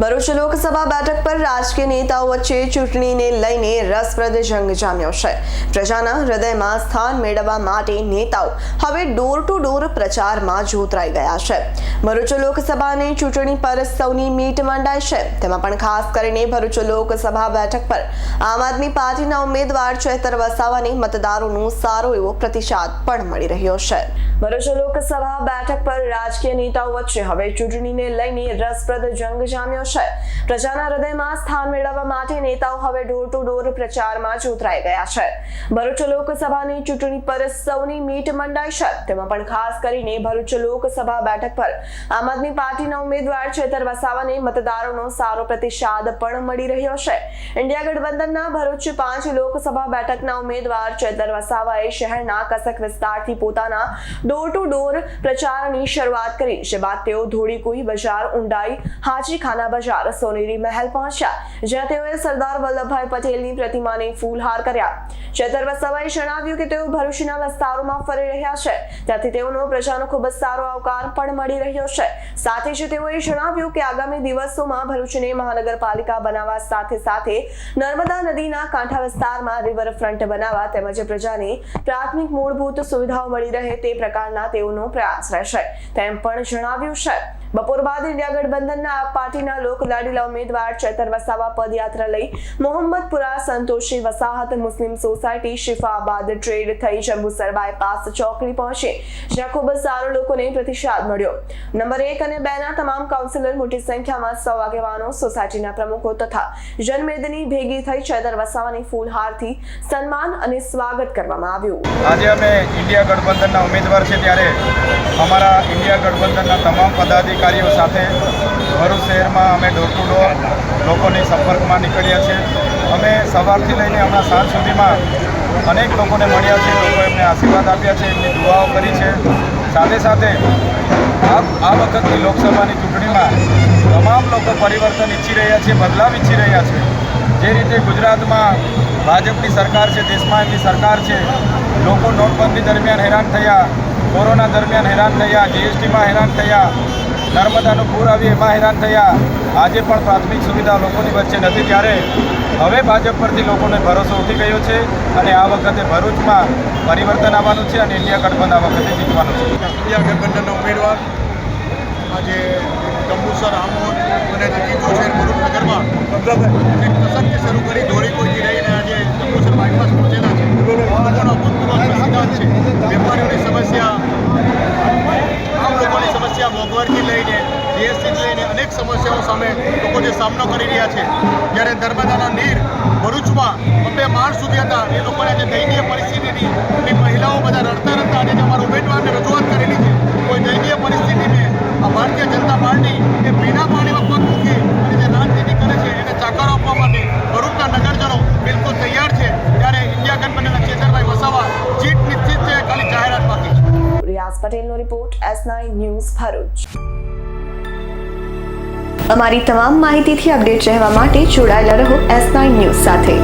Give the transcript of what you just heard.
ભરૂચ લોકસભા બેઠક પર રાજકીય નેતાઓ વચ્ચે ચૂંટણીને લઈને રસપ્રદ જંગ જામ્યો છે. પ્રજાના હૃદયમાં સ્થાન મેળવવા માટે નેતાઓ હવે ડોર ટુ ડોર પ્રચારમાં જોતરાઈ ગયા છે. ભરૂચ લોકસભાની ચૂંટણી પર સૌની મીટ મંડાય છે. તેમાં પણ ખાસ કરીને ભરૂચ લોકસભા બેઠક પર આમ આદમી પાર્ટીના ઉમેદવાર ચેતર વસાવાને મતદારોનો સારો એવો પ્રતિસાદ પણ મળી રહ્યો છે. ભરૂચ લોકસભા બેઠક પર રાજકીય નેતાઓ વચ્ચે હવે ચૂંટણીને લઈને રસપ્રદ જંગ જામ્યો છે. પ્રજાના હૃદયમાં સ્થાન મેળવવા માટે નેતાઓ હવે ડોર ટુ ડોર પ્રચારમાં જોતરાઈ ગયા છે. ભરૂચ લોકસભાની ચૂંટણી પર સૌની મીટ મંડાઈ છે. તેમાં પણ ખાસ કરીને ભરૂચ લોકસભા બેઠક પર આમ આદમી પાર્ટીના ઉમેદવાર ચેતર વસાવાને મતદારોનો સારો પ્રતિસાદ પણ મળી રહ્યો છે. ઇન્ડિયા ગઠબંધનના ભરૂચ પાંચ લોકસભા બેઠકના ઉમેદવાર ચેતર વસાવાએ શહેરના કસક વિસ્તારથી પોતાના ડોર ટુ ડોર પ્રચારની શરૂઆત કરી, જે બાદ તેઓ ધોળીકુઈ બજાર, ઊંડાઈ, હાજીખાના બજાર, સોનેરી મહેલ પહોંચ્યા, જ્યાં તેઓએ સરદાર વલ્લભભાઈ પટેલની પ્રતિમાને ફૂલહાર કર્યા. ચેતર વસાવાએ જણાવ્યું કે તેઓ ભરૂચના વિસ્તારોમાં ફરી રહ્યા છે, ત્યાંથી તેઓનો પ્રજાનો ખૂબ જ સારો આવકાર પણ મળી રહ્યો છે. સાથે જ તેઓએ જણાવ્યું કે આગામી દિવસોમાં ભરૂચને મહાનગરપાલિકા બનાવવા સાથે સાથે નર્મદા નદીના કાંઠા વિસ્તારમાં રિવરફ્રન્ટ બનાવવા તેમજ પ્રજાને પ્રાથમિક મૂળભૂત સુવિધાઓ મળી રહે તે પ્રકારના તેઓનો પ્રયાસ રહેશે. તેમ પણ જણાવ્યું છે. બપોર બાદ ઇન્ડિયા ગઠબંધનના પાર્ટીના લોકલાડીલા ઉમેદવાર ચેતર વસાવા પદયાત્રા લઈ મોહમ્મદપુરા સંતોષી વસાહત મુસ્લિમ સોસાયટી શિફાબાદ ટ્રેડ થઈ જંબુસર બાયપાસ ચોકડી પહોંચે, જ્યાં ખૂબ સારો લોકોને પ્રતિસાદ મળ્યો. નંબર એક અને બે ના તમામ કાઉન્સિલર મોટી સંખ્યામાં સૌ આગેવાનો સોસાયટીના પ્રમુખો તથા જનમેદની ભેગી થઈ ચેતર વસાવાની ફૂલહારથી સન્માન અને સ્વાગત કરવામાં આવ્યું. આજે અમે ઇન્ડિયા ગઠબંધનના ઉમેદવાર છે ત્યારે અમારા ઇન્ડિયા ગઠબંધનના તમામ પદાધિકારીઓ સાથે ભરૂચ શહેરમાં અમે ડોર ટુ ડોર લોકોની સંપર્કમાં નીકળ્યા છે અમે સવારથી લઈને હમણાં સાંજ સુધીમાં અનેક લોકોને મળ્યા છે લોકો એમને આશીર્વાદ આપ્યા છે, એમની દુઆઓ કરી છે. સાથે સાથે આ વખતની લોકસભાની ચૂંટણીમાં તમામ લોકો પરિવર્તન ઈચ્છી રહ્યા છે, બદલાવ ઈચ્છી રહ્યા છે. જે રીતે ગુજરાતમાં ભાજપની સરકાર છે, દેશમાં એમની સરકાર છે, લોકો નોટબંધી દરમિયાન હેરાન થયા, કોરોના દરમિયાન હેરાન થયા, જીએસટીમાં હેરાન થયા નર્મદાનું પૂર આવ્યું એમાં હેરાન થયા. આજે પણ પ્રાથમિક સુવિધા લોકોની વચ્ચે નથી. ત્યારે હવે ભાજપ પરથી લોકોને ભરોસો ઉઠી ગયો છે અને આ વખતે ભરૂચમાં પરિવર્તન આવવાનું છે અને ઇન્ડિયા ગઠબંધન આ વખતે જીતવાનું છે. ઇન્ડિયા ગઠબંધનનો ઉમેદવાર આજે જંબુસર આમોદ અને જીતો છે ભરૂચ શરૂ કરી ધોળીકોઈથી રહીને આજે જંબુસર બાયપાસ પહોંચેલા છે. છે. વેપારીઓની સમસ્યા લઈને જીએસટીથી લઈને અનેક સમસ્યાઓ સામે લોકો જે સામનો કરી રહ્યા છે, જ્યારે નર્મદાના નીર, ભરૂચમાં બબ્બે માળ સુધી હતા, એ લોકોને જે દયનીય પરિસ્થિતિની મહિલાઓ બધા રડતા રડતા જે અમારા ઉમેદવારને રજૂઆત કરેલી છે, કોઈ દયનીય પરિસ્થિતિને આ ભારતીય જનતા પાર્ટી એ પીના પાણીમાં રિયાઝ પટેલનો રિપોર્ટ એસ ન્યૂઝ ભરૂચ. અમારી તમામ માહિતીથી અપડેટ રહેવા માટે જોડાયેલા રહો એસ ન્યૂઝ સાથે.